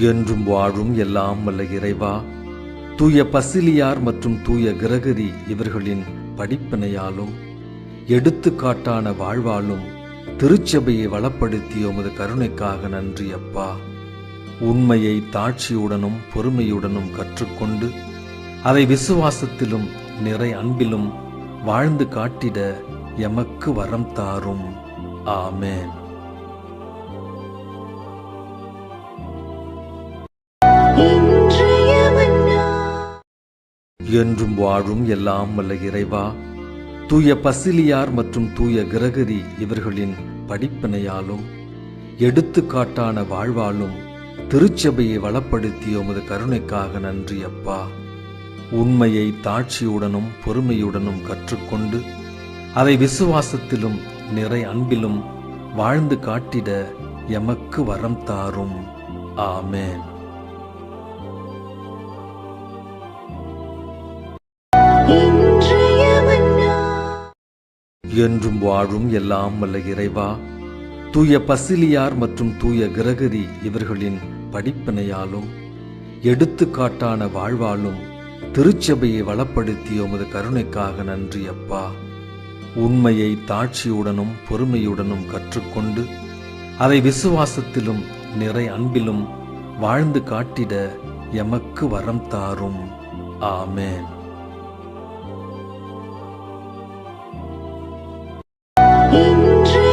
என்றும் வாழும் எல்லாம் வல்ல இறைவா. தூய பசிலியார் மற்றும் தூய கிரகரி இவர்களின் படிப்பினையாலும் எடுத்துக்காட்டான வாழ்வாலும் திருச்சபையை வளப்படுத்திய உமது கருணைக்காக நன்றி அப்பா. உண்மையை தாட்சியுடனும் பொறுமையுடனும் கற்றுக்கொண்டு அதை விசுவாசத்திலும் நிறை அன்பிலும் வாழ்ந்து காட்டிட எமக்கு வரம் தாரும். ஆமேன். என்றும் வாழும் எல்லாம் வல்ல இறைவா. தூய பசிலியார் மற்றும் தூய கிரகரி இவர்களின் படிப்பினையாலும் எடுத்துக்காட்டான வாழ்வாலும் திருச்சபையை வளப்படுத்திய உமது கருணைக்காக நன்றி அப்பா. உண்மையை தாட்சியுடனும் பொறுமையுடனும் கற்றுக்கொண்டு அதை விசுவாசத்திலும் நிறை அன்பிலும் வாழ்ந்து காட்டிட எமக்கு வரம் தாரும். ஆமேன். என்றும் வாழும் எல்லாம் வல்ல இறைவா தூய பசிலியார் மற்றும் தூய கிரகரி இவர்களின் படிப்பினையாலும் எடுத்துக்காட்டான வாழ்வாலும் திருச்சபையை வளப்படுத்திய உமது கருணைக்காக நன்றி அப்பா. உண்மையை தாட்சியுடனும் பொறுமையுடனும் கற்றுக்கொண்டு அதை விசுவாசத்திலும் நிறை அன்பிலும் வாழ்ந்து காட்டிட எமக்கு வரம் தாரும். ஆமேன். 明知。